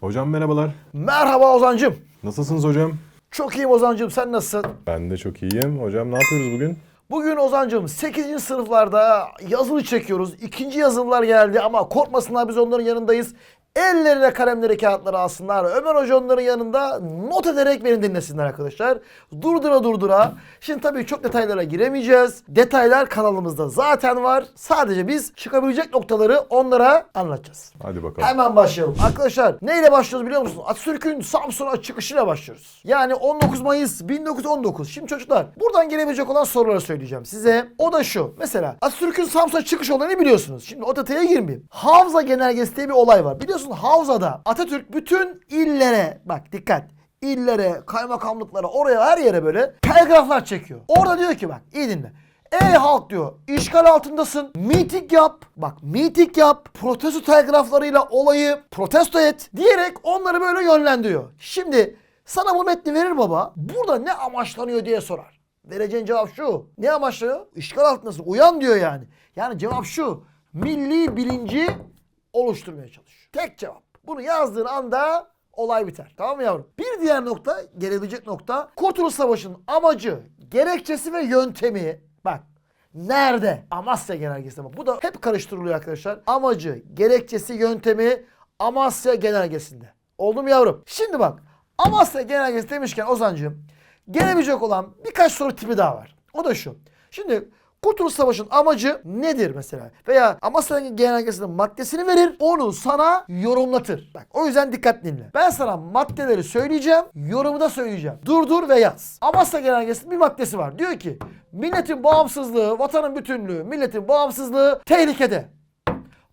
Hocam merhabalar. Merhaba Ozancım. Nasılsınız hocam? Çok iyiyim Ozancım sen nasılsın? Ben de çok iyiyim. Hocam ne yapıyoruz bugün? Bugün Ozancım 8. sınıflarda yazılı çekiyoruz. İkinci yazılılar geldi ama korkmasınlar biz onların yanındayız. Ellerine kalemleri kağıtları alsınlar. Ömer Hoca onların yanında not ederek beni dinlesinler arkadaşlar. Durdura durdura. Şimdi tabii çok detaylara giremeyeceğiz. Detaylar kanalımızda zaten var. Sadece biz çıkabilecek noktaları onlara anlatacağız. Hadi bakalım. Hemen başlayalım. Arkadaşlar neyle başlıyoruz biliyor musunuz? Atatürk'ün Samsun'a çıkışıyla başlıyoruz. Yani 19 Mayıs 1919. Şimdi çocuklar buradan gelebilecek olan soruları söyleyeceğim size. O da şu. Mesela Atatürk'ün Samsun'a çıkış olayını biliyorsunuz. Şimdi o detaya girmeyeyim. Havza genelgesi diye bir olay var. Biliyorsun Havza'da Atatürk bütün illere bak dikkat illere, kaymakamlıklara, oraya her yere böyle telgraflar çekiyor. Orada diyor ki bak iyi dinle. Ey halk diyor işgal altındasın. Miting yap. Bak miting yap. Protesto telgraflarıyla olayı protesto et. Diyerek onları böyle yönlendiriyor. Şimdi sana bu metni verir baba. Burada ne amaçlanıyor diye sorar. Vereceğin cevap şu. Ne amaçlanıyor? İşgal altındasın. Uyan diyor yani. Yani cevap şu. Milli bilinci oluşturmaya çalışıyor. Tek cevap. Bunu yazdığın anda olay biter. Tamam mı yavrum? Bir diğer nokta, gelebilecek nokta Kurtuluş Savaşı'nın amacı, gerekçesi ve yöntemi. Bak nerede? Amasya Genelgesi. Bak, bu da hep karıştırılıyor arkadaşlar. Amacı, gerekçesi, yöntemi Amasya Genelgesi'nde. Oldu mu yavrum? Şimdi bak Amasya Genelgesi demişken Ozancığım gelebilecek olan birkaç soru tipi daha var. O da şu. Şimdi Kurtuluş Savaşı'nın amacı nedir mesela? Veya Amasya Genelgesi'nin maddesini verir, onu sana yorumlatır. Bak o yüzden dikkat dinle. Ben sana maddeleri söyleyeceğim, yorumu da söyleyeceğim. Durdur ve yaz. Amasya Genelgesi'nin bir maddesi var. Diyor ki, milletin bağımsızlığı, vatanın bütünlüğü, milletin bağımsızlığı tehlikede.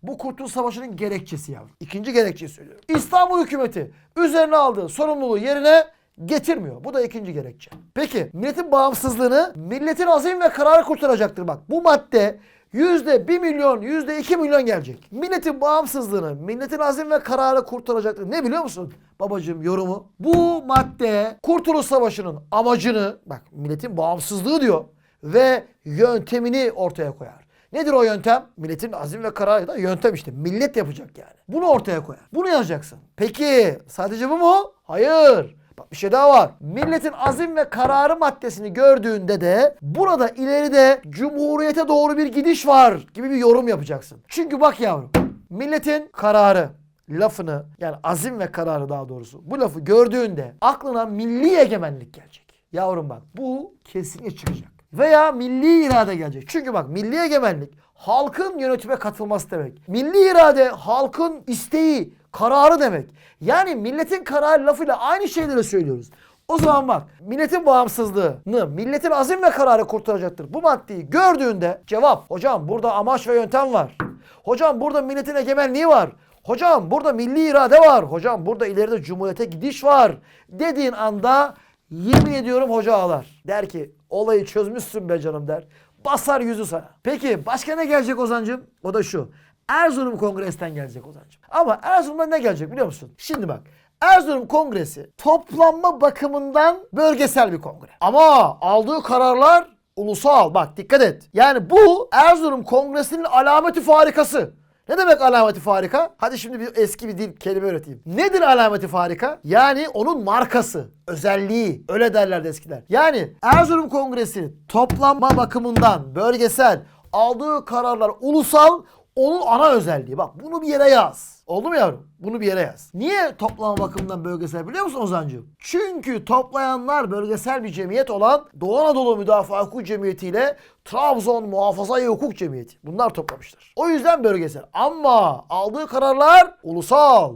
Bu Kurtuluş Savaşı'nın gerekçesi yavrum. İkinci gerekçeyi söylüyorum. İstanbul hükümeti üzerine aldığı sorumluluğu yerine getirmiyor. Bu da ikinci gerekçe. Peki milletin bağımsızlığını milletin azim ve kararı kurtaracaktır. Bak bu madde yüzde bir milyon, yüzde iki milyon gelecek. Milletin bağımsızlığını, milletin azim ve kararı kurtaracaktır. Ne biliyor musun babacığım yorumu? Bu madde Kurtuluş Savaşı'nın amacını, bak milletin bağımsızlığı diyor ve yöntemini ortaya koyar. Nedir o yöntem? Milletin azim ve kararı da yöntem işte. Millet yapacak yani. Bunu ortaya koyar. Bunu yazacaksın. Peki sadece bu mu? Hayır. Bak bir şey daha var. Milletin azim ve kararı maddesini gördüğünde de burada ileride cumhuriyete doğru bir gidiş var gibi bir yorum yapacaksın. Çünkü bak yavrum milletin kararı lafını yani azim ve kararı daha doğrusu bu lafı gördüğünde aklına milli egemenlik gelecek. Yavrum bak bu kesinlikle çıkacak. Veya milli irade gelecek. Çünkü bak milli egemenlik halkın yönetime katılması demek. Milli irade halkın isteği, kararı demek. Yani milletin kararı lafıyla aynı şeyleri söylüyoruz. O zaman bak milletin bağımsızlığını, milletin azim ve kararı kurtaracaktır. Bu maddeyi gördüğünde cevap hocam burada amaç ve yöntem var. Hocam burada milletin egemenliği var. Hocam burada milli irade var. Hocam burada ileride cumhuriyete gidiş var. Dediğin anda yemin ediyorum hoca ağlar. Der ki olayı çözmüşsün be canım der. Basar yüzü sana. Peki başka ne gelecek Ozancım? O da şu. Erzurum Kongresi'nden gelecek Ozancım. Ama Erzurum'dan ne gelecek biliyor musun? Şimdi bak. Erzurum Kongresi toplanma bakımından bölgesel bir kongre. Ama aldığı kararlar ulusal. Bak dikkat et. Yani bu Erzurum Kongresi'nin alameti farikası. Ne demek alameti farika? Hadi şimdi bir eski bir dil kelime öğreteyim. Nedir alameti farika? Yani onun markası, özelliği. Öyle derlerdi eskiler. Yani Erzurum Kongresi toplanma bakımından bölgesel, aldığı kararlar ulusal, onun ana özelliği. Bak bunu bir yere yaz. Oldu mu yavrum? Bunu bir yere yaz. Niye toplama bakımından bölgesel biliyor musun Ozancığım? Çünkü toplayanlar bölgesel bir cemiyet olan Doğu Anadolu Müdafaa Hukuk Cemiyeti ile Trabzon Muhafaza Hukuk Cemiyeti. Bunlar toplamışlar. O yüzden bölgesel. Ama aldığı kararlar ulusal.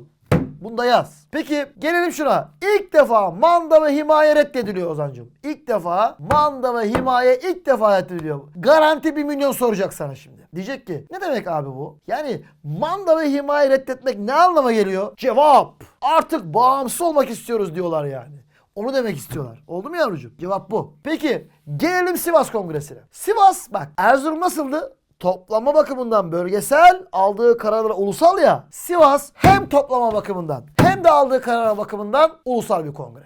Bunu da yaz. Peki gelelim şuna. İlk defa manda ve himaye reddediliyor Ozancığım. İlk defa manda ve himaye ilk defa reddediliyor. Garanti bir milyon soracak sana şimdi. Diyecek ki ne demek abi bu? Yani manda ve himaye reddetmek ne anlama geliyor? Cevap. Artık bağımsız olmak istiyoruz diyorlar yani. Onu demek istiyorlar. Oldu mu yavrucuğum? Cevap bu. Peki gelelim Sivas Kongresi'ne. Sivas bak Erzurum nasıldı? toplama bakımından bölgesel, aldığı kararlar ulusal ya. Sivas hem toplama bakımından hem de aldığı karar bakımından ulusal bir kongre.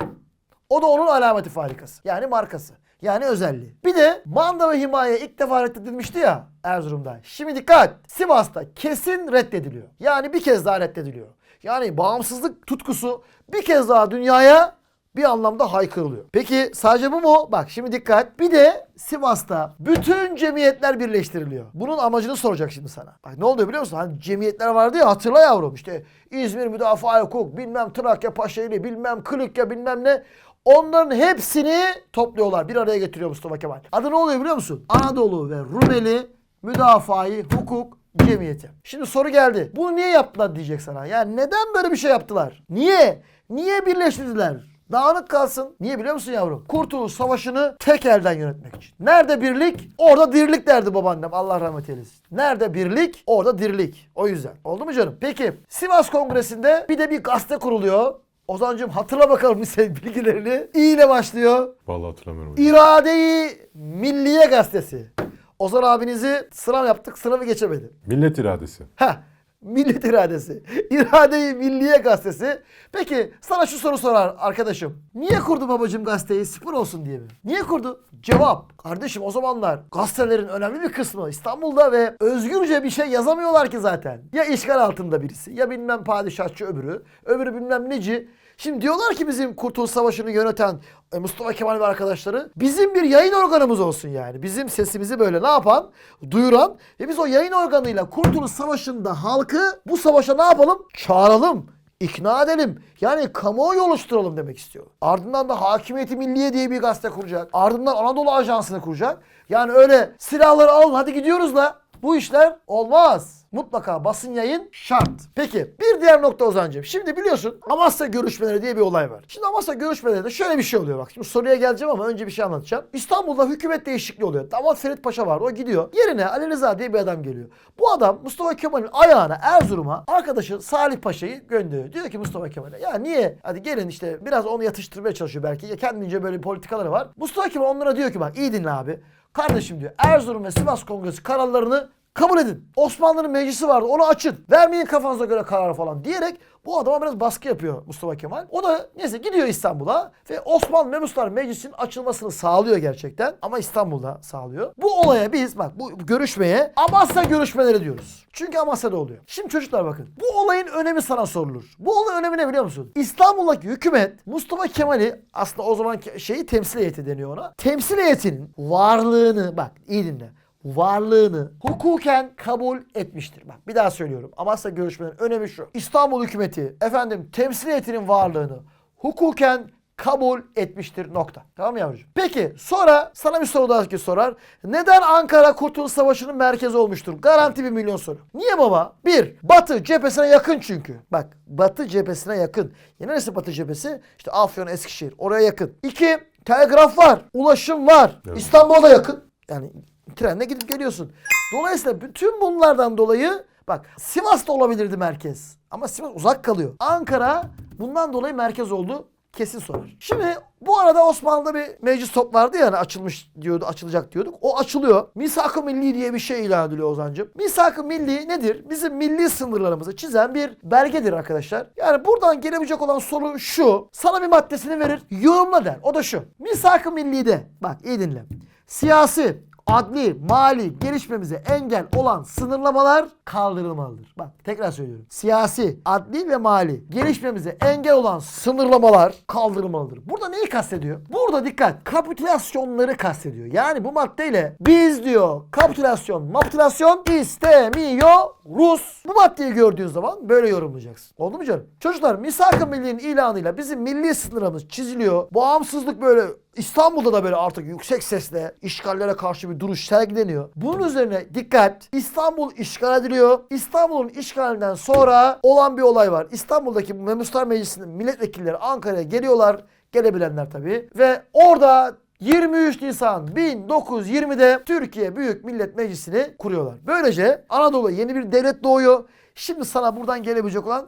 O da onun alameti farikası. Yani markası. Yani özelliği. Bir de manda ve himaye ilk defa reddedilmişti ya Erzurum'da. Şimdi dikkat. Sivas'ta kesin reddediliyor. Yani bir kez daha reddediliyor. Yani bağımsızlık tutkusu bir kez daha dünyaya bir anlamda haykırılıyor. Peki sadece bu mu? Bak şimdi dikkat. Bir de Sivas'ta bütün cemiyetler birleştiriliyor. Bunun amacını soracak şimdi sana. Bak ne oluyor biliyor musun? Hani cemiyetler vardı ya hatırla yavrum. İşte İzmir Müdafaa Hukuk, bilmem Trakya Paşaeli, bilmem Kılıkya bilmem ne. Onların hepsini topluyorlar. Bir araya getiriyor Mustafa Kemal. Adı ne oluyor biliyor musun? Anadolu ve Rumeli Müdafaa-i Hukuk Cemiyeti. Şimdi soru geldi. Bunu niye yaptılar diyecek sana. Yani neden böyle bir şey yaptılar? Niye? Niye birleştirdiler? Dağınık kalsın. Niye biliyor musun yavrum? Kurtuluş Savaşı'nı tek elden yönetmek için. Nerede birlik? Orada dirlik derdi babaannem. Allah rahmet eylesin. Nerede birlik? Orada dirlik. O yüzden. Oldu mu canım? Peki Sivas Kongresi'nde bir de bir gazete kuruluyor. Ozancığım hatırla bakalım lise bilgilerini. İ ile başlıyor. Vallahi hatırlamıyorum hocam. İrade-i Milliye Gazetesi. Ozan abinizi sınav yaptık. Sınavı geçemedi. Millet iradesi. Ha, millet iradesi. İrade-i Milliye Gazetesi. Peki sana şu soru sorar arkadaşım. Niye kurdu babacığım gazeteyi? Spor olsun diye mi? Niye kurdu? Cevap. Kardeşim o zamanlar gazetelerin önemli bir kısmı İstanbul'da ve özgürce bir şey yazamıyorlar ki zaten. Ya işgal altında birisi ya bilmem padişahçı öbürü. Öbürü bilmem neci. Şimdi diyorlar ki bizim Kurtuluş Savaşı'nı yöneten e, Mustafa Kemal ve arkadaşları bizim bir yayın organımız olsun yani. Bizim sesimizi böyle ne yapan? Duyuran ve biz o yayın organıyla Kurtuluş Savaşı'nda halkı bu savaşa ne yapalım? Çağıralım. ikna edelim. Yani kamuoyu oluşturalım demek istiyor. Ardından da Hakimiyeti Milliye diye bir gazete kuracak. Ardından Anadolu Ajansı'nı kuracak. Yani öyle silahları alın hadi gidiyoruz da bu işler olmaz. Mutlaka basın yayın şart. Peki bir diğer nokta Ozancığım. Şimdi biliyorsun Amasya görüşmeleri diye bir olay var. Şimdi Amasya görüşmelerinde şöyle bir şey oluyor bak. Şimdi soruya geleceğim ama önce bir şey anlatacağım. İstanbul'da hükümet değişikliği oluyor. Damat Ferit Paşa var o gidiyor. Yerine Ali Rıza diye bir adam geliyor. Bu adam Mustafa Kemal'in ayağına Erzurum'a arkadaşı Salih Paşa'yı gönderiyor. Diyor ki Mustafa Kemal'e ya niye? Hadi gelin işte biraz onu yatıştırmaya çalışıyor belki. Ya kendince böyle politikaları var. Mustafa Kemal onlara diyor ki bak iyi dinle abi. Kardeşim diyor Erzurum ve Sivas Kongresi kararlarını kabul edin. Osmanlı'nın meclisi vardı onu açın. Vermeyin kafanıza göre karar falan diyerek bu adama biraz baskı yapıyor Mustafa Kemal. O da neyse gidiyor İstanbul'a ve Osmanlı Memuslar Meclisi'nin açılmasını sağlıyor gerçekten. Ama İstanbul'da sağlıyor. Bu olaya biz bak bu görüşmeye Amasya görüşmeleri diyoruz. Çünkü Amasya'da oluyor. Şimdi çocuklar bakın. Bu olayın önemi sana sorulur. Bu olayın önemi ne biliyor musun? İstanbul'daki hükümet Mustafa Kemal'i aslında o zaman şeyi temsil heyeti deniyor ona. Temsil heyetinin varlığını bak iyi dinle varlığını hukuken kabul etmiştir. Bak bir daha söylüyorum. Amasya görüşmelerinin önemi şu. İstanbul hükümeti efendim temsil heyetinin varlığını hukuken kabul etmiştir nokta. Tamam mı yavrucuğum? Peki sonra sana bir soru daha sorar. Neden Ankara Kurtuluş Savaşı'nın merkezi olmuştur? Garanti bir milyon soru. Niye baba? Bir, Batı cephesine yakın çünkü. Bak Batı cephesine yakın. Ya neresi Batı cephesi? İşte Afyon, Eskişehir. Oraya yakın. İki, telgraf var. Ulaşım var. Evet. İstanbul'a da yakın. Yani trenle gidip geliyorsun. Dolayısıyla bütün bunlardan dolayı bak Sivas'ta olabilirdi merkez. Ama Sivas uzak kalıyor. Ankara bundan dolayı merkez oldu. Kesin sorar. Şimdi bu arada Osmanlı'da bir meclis toplardı ya hani açılmış diyordu, açılacak diyorduk. O açılıyor. Misak-ı Milli diye bir şey ilan ediliyor Ozancığım. Misak-ı Milli nedir? Bizim milli sınırlarımızı çizen bir belgedir arkadaşlar. Yani buradan gelebilecek olan soru şu. Sana bir maddesini verir, yorumla der. O da şu. Misak-ı Milli'de, bak iyi dinle. Siyasi, adli, mali gelişmemize engel olan sınırlamalar kaldırılmalıdır. Bak tekrar söylüyorum. Siyasi, adli ve mali gelişmemize engel olan sınırlamalar kaldırılmalıdır. Burada neyi kastediyor? Burada dikkat. Kapitülasyonları kastediyor. Yani bu maddeyle biz diyor kapitülasyon, mapitülasyon istemiyoruz. Bu maddeyi gördüğün zaman böyle yorumlayacaksın. Oldu mu canım? Çocuklar misak-ı milli'nin ilanıyla bizim milli sınırımız çiziliyor. Bağımsızlık böyle İstanbul'da da böyle artık yüksek sesle işgallere karşı bir duruş sergileniyor. Bunun üzerine dikkat. İstanbul işgal ediliyor. İstanbul'un işgalinden sonra olan bir olay var. İstanbul'daki Memuslar Meclisi'nin milletvekilleri Ankara'ya geliyorlar. Gelebilenler tabii. Ve orada 23 Nisan 1920'de Türkiye Büyük Millet Meclisi'ni kuruyorlar. Böylece Anadolu'ya yeni bir devlet doğuyor. Şimdi sana buradan gelebilecek olan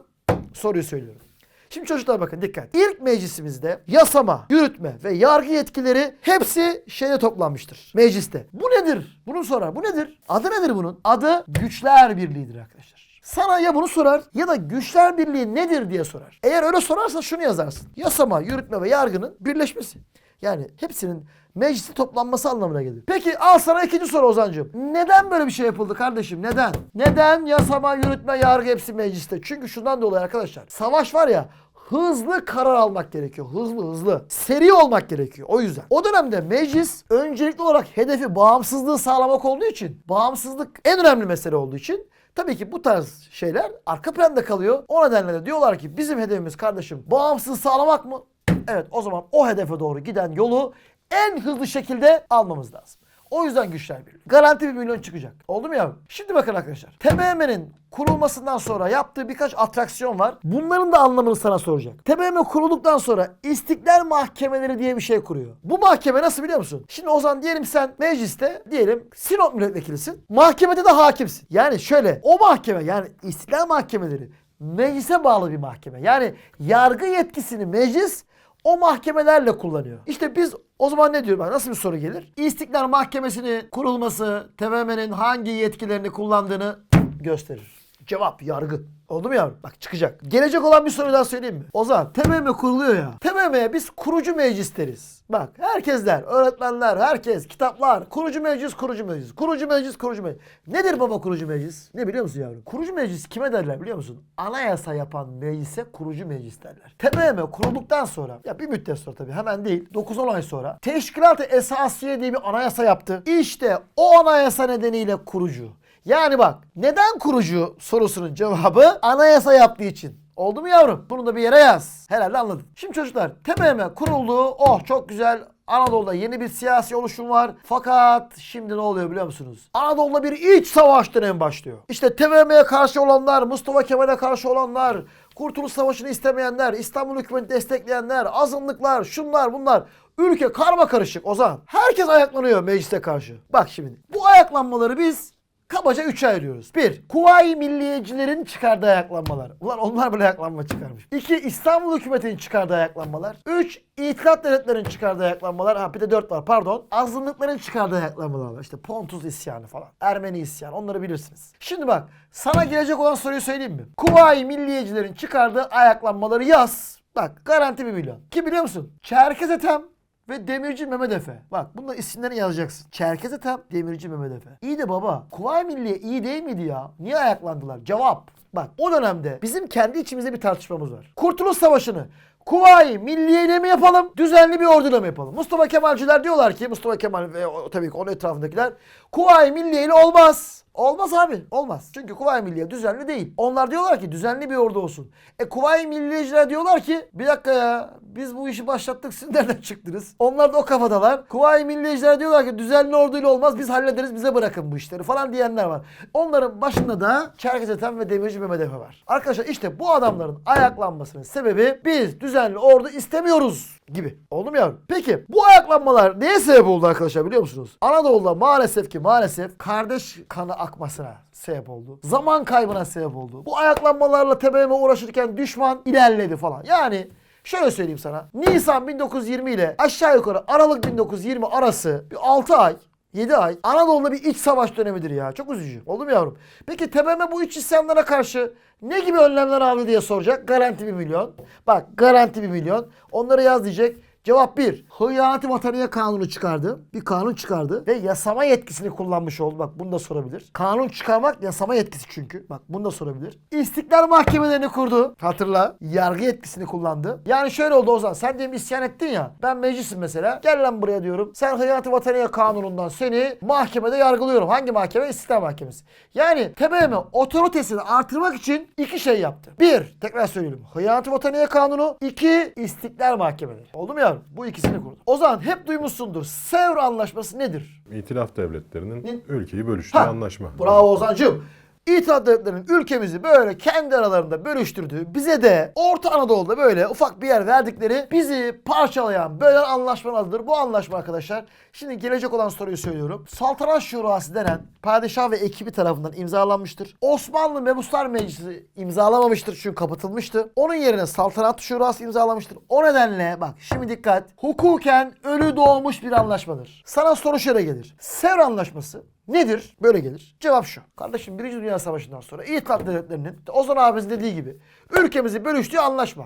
soruyu söylüyorum. Şimdi çocuklar bakın dikkat. İlk meclisimizde yasama, yürütme ve yargı yetkileri hepsi şeyde toplanmıştır. Mecliste. Bu nedir? Bunu sorar. Bu nedir? Adı nedir bunun? Adı Güçler Birliği'dir arkadaşlar. Sana ya bunu sorar ya da Güçler Birliği nedir diye sorar. Eğer öyle sorarsa şunu yazarsın. Yasama, yürütme ve yargının birleşmesi. Yani hepsinin mecliste toplanması anlamına gelir. Peki al sana ikinci soru Ozancığım. Neden böyle bir şey yapıldı kardeşim? Neden? Neden yasama, yürütme, yargı hepsi mecliste? Çünkü şundan dolayı arkadaşlar. Savaş var ya hızlı karar almak gerekiyor. Hızlı hızlı. Seri olmak gerekiyor. O yüzden. O dönemde meclis öncelikli olarak hedefi bağımsızlığı sağlamak olduğu için, bağımsızlık en önemli mesele olduğu için Tabii ki bu tarz şeyler arka planda kalıyor. O nedenle de diyorlar ki bizim hedefimiz kardeşim bağımsız sağlamak mı? Evet o zaman o hedefe doğru giden yolu en hızlı şekilde almamız lazım. O yüzden güçler birliği. Garanti bir milyon çıkacak. Oldu mu yavrum? Şimdi bakın arkadaşlar. TBMM'nin kurulmasından sonra yaptığı birkaç atraksiyon var. Bunların da anlamını sana soracak. TBMM kurulduktan sonra İstiklal Mahkemeleri diye bir şey kuruyor. Bu mahkeme nasıl biliyor musun? Şimdi o zaman diyelim sen mecliste diyelim Sinop milletvekilisin. Mahkemede de hakimsin. Yani şöyle o mahkeme yani İstiklal Mahkemeleri meclise bağlı bir mahkeme. Yani yargı yetkisini meclis o mahkemelerle kullanıyor. İşte biz o zaman ne diyor? Bak nasıl bir soru gelir? İstiklal Mahkemesi'ni kurulması TBMM'nin hangi yetkilerini kullandığını gösterir. Cevap yargı. Oldu mu yavrum? Bak çıkacak. Gelecek olan bir soru daha söyleyeyim mi? O zaman TBMM kuruluyor ya. TBMM'ye biz kurucu meclis deriz. Bak herkesler, öğretmenler, herkes, kitaplar. Kurucu meclis, kurucu meclis. Kurucu meclis, kurucu meclis. Nedir baba kurucu meclis? Ne biliyor musun yavrum? Kurucu meclis kime derler biliyor musun? Anayasa yapan meclise kurucu meclis derler. TBMM kurulduktan sonra, ya bir müddet sonra tabii hemen değil, 9-10 ay sonra Teşkilat-ı Esasiye diye bir anayasa yaptı. İşte o anayasa nedeniyle kurucu. Yani bak neden kurucu sorusunun cevabı anayasa yaptığı için. Oldu mu yavrum? Bunu da bir yere yaz. Herhalde anladın. Şimdi çocuklar TBMM kuruldu. Oh çok güzel. Anadolu'da yeni bir siyasi oluşum var. Fakat şimdi ne oluyor biliyor musunuz? Anadolu'da bir iç savaş dönemi başlıyor. İşte TBMM'ye karşı olanlar, Mustafa Kemal'e karşı olanlar, Kurtuluş Savaşı'nı istemeyenler, İstanbul hükümeti destekleyenler, azınlıklar, şunlar bunlar. Ülke karma karışık Ozan. Herkes ayaklanıyor meclise karşı. Bak şimdi bu ayaklanmaları biz kabaca üçe ayırıyoruz. Bir, Kuvayi Milliyecilerin çıkardığı ayaklanmalar. Ulan onlar bile ayaklanma çıkarmış. İki, İstanbul hükümetinin çıkardığı ayaklanmalar. Üç, İtilaf devletlerin çıkardığı ayaklanmalar. Ha bir de dört var pardon. Azınlıkların çıkardığı ayaklanmalar var. İşte Pontus isyanı falan. Ermeni isyanı onları bilirsiniz. Şimdi bak sana gelecek olan soruyu söyleyeyim mi? Kuvayi Milliyecilerin çıkardığı ayaklanmaları yaz. Bak garanti bir milyon. Ki biliyor musun? Çerkez Ethem ve Demirci Mehmet Efe. Bak bunların isimlerini yazacaksın. Çerkez Ethem, Demirci Mehmet Efe. İyi de baba. Kuvayi Milliye iyi değil miydi ya? Niye ayaklandılar? Cevap. Bak o dönemde bizim kendi içimizde bir tartışmamız var. Kurtuluş Savaşı'nı Kuvayi Milliye ile mi yapalım? Düzenli bir orduyla mı yapalım? Mustafa Kemalciler diyorlar ki Mustafa Kemal ve o- tabii ki onun etrafındakiler Kuvayi Milliye ile olmaz. Olmaz abi. Olmaz. Çünkü Kuvayi Milliye düzenli değil. Onlar diyorlar ki düzenli bir ordu olsun. E Kuvayi Milliyeciler diyorlar ki bir dakika ya biz bu işi başlattık siz nereden çıktınız? Onlar da o kafadalar. Kuvayi Milliyeciler diyorlar ki düzenli orduyla olmaz biz hallederiz bize bırakın bu işleri falan diyenler var. Onların başında da Çerkez Ethem ve Demirci Mehmet Efe var. Arkadaşlar işte bu adamların ayaklanmasının sebebi biz düzenli ordu istemiyoruz gibi. Oldu mu? Peki bu ayaklanmalar neye sebep oldu arkadaşlar biliyor musunuz? Anadolu'da maalesef ki maalesef kardeş kanı akmasına sebep oldu. Zaman kaybına sebep oldu. Bu ayaklanmalarla TBMM uğraşırken düşman ilerledi falan. Yani Şöyle söyleyeyim sana. Nisan 1920 ile aşağı yukarı Aralık 1920 arası bir 6 ay 7 ay Anadolu'da bir iç savaş dönemidir ya. Çok üzücü. Oldu mu yavrum? Peki TBMM bu iç isyanlara karşı ne gibi önlemler aldı diye soracak. Garanti bir milyon. Bak garanti bir milyon. Onları yaz diyecek. Cevap 1. Hıyaneti Vataniye Kanunu çıkardı. Bir kanun çıkardı. Ve yasama yetkisini kullanmış oldu. Bak bunu da sorabilir. Kanun çıkarmak yasama yetkisi çünkü. Bak bunu da sorabilir. İstiklal mahkemelerini kurdu. Hatırla. Yargı yetkisini kullandı. Yani şöyle oldu Ozan. Sen diyelim isyan ettin ya. Ben meclisim mesela. Gel lan buraya diyorum. Sen Hıyaneti Vataniye Kanunu'ndan seni mahkemede yargılıyorum. Hangi mahkeme? İstiklal Mahkemesi. Yani TBMM otoritesini artırmak için iki şey yaptı. Bir, tekrar söyleyelim. Hıyaneti Vataniye Kanunu. iki İstiklal Mahkemeleri. Oldu mu yavrum? Bu ikisini kurdu. O zaman hep duymuşsundur. Sevr Anlaşması nedir? İtilaf devletlerinin ülkeyi bölüştüğü Ha, anlaşma. Bravo Ozan'cığım. İtilaf ülkemizi böyle kendi aralarında bölüştürdüğü, bize de Orta Anadolu'da böyle ufak bir yer verdikleri bizi parçalayan böyle anlaşmanın adıdır. Bu anlaşma arkadaşlar. Şimdi gelecek olan soruyu söylüyorum. Saltanat Şurası denen padişah ve ekibi tarafından imzalanmıştır. Osmanlı Mebuslar Meclisi imzalamamıştır çünkü kapatılmıştı. Onun yerine Saltanat Şurası imzalamıştır. O nedenle bak şimdi dikkat. Hukuken ölü doğmuş bir anlaşmadır. Sana soru şöyle gelir. Sevr Anlaşması Nedir? Böyle gelir. Cevap şu. Kardeşim Birinci Dünya Savaşı'ndan sonra İtilaf Devletleri'nin Ozan abimizin dediği gibi ülkemizi bölüştüğü anlaşma.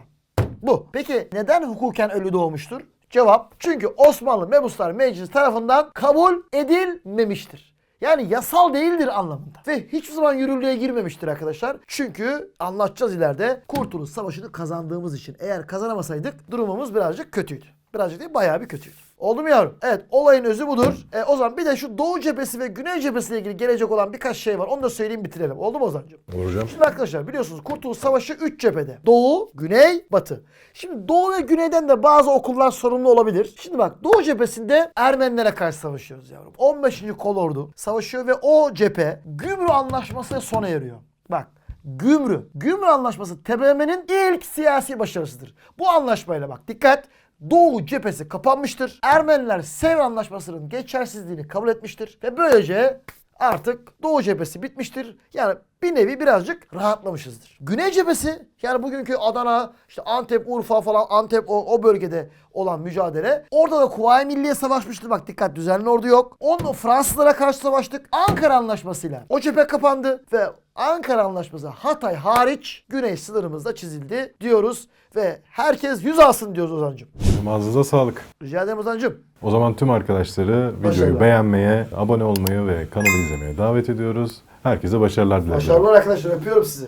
Bu. Peki neden hukuken ölü doğmuştur? Cevap çünkü Osmanlı Mebuslar Meclisi tarafından kabul edilmemiştir. Yani yasal değildir anlamında. Ve hiçbir zaman yürürlüğe girmemiştir arkadaşlar. Çünkü anlatacağız ileride Kurtuluş Savaşı'nı kazandığımız için. Eğer kazanamasaydık durumumuz birazcık kötüydü. Birazcık değil bayağı bir kötüydü. Oldu mu yavrum? Evet olayın özü budur. E, o zaman bir de şu Doğu cephesi ve Güney cephesiyle ilgili gelecek olan birkaç şey var. Onu da söyleyeyim bitirelim. Oldu mu Ozan'cığım? Olur hocam. Şimdi arkadaşlar biliyorsunuz Kurtuluş Savaşı 3 cephede. Doğu, Güney, Batı. Şimdi Doğu ve Güney'den de bazı okullar sorumlu olabilir. Şimdi bak Doğu cephesinde Ermenilere karşı savaşıyoruz yavrum. 15. Kolordu savaşıyor ve o cephe Gümrü Anlaşması sona eriyor. Bak Gümrü. Gümrü Anlaşması TBMM'nin ilk siyasi başarısıdır. Bu anlaşmayla bak dikkat. Doğu cephesi kapanmıştır. Ermeniler Sevr Anlaşması'nın geçersizliğini kabul etmiştir. Ve böylece artık Doğu cephesi bitmiştir. Yani bir nevi birazcık rahatlamışızdır. Güney cephesi yani bugünkü Adana, işte Antep, Urfa falan Antep o, o bölgede olan mücadele. Orada da Kuvayi Milliye savaşmıştır. Bak dikkat düzenli ordu yok. Onu Fransızlara karşı savaştık. Ankara Anlaşması'yla o cephe kapandı ve Ankara Anlaşması Hatay hariç güney sınırımızda çizildi diyoruz. Ve herkes yüz alsın diyoruz Ozan'cığım. Hocam ağzınıza sağlık. Rica ederim Ozan'cığım. O zaman tüm arkadaşları videoyu Başarılar. beğenmeye, abone olmayı ve kanalı izlemeye davet ediyoruz. Herkese başarılar dileriz. Başarılar arkadaşlar öpüyorum sizi.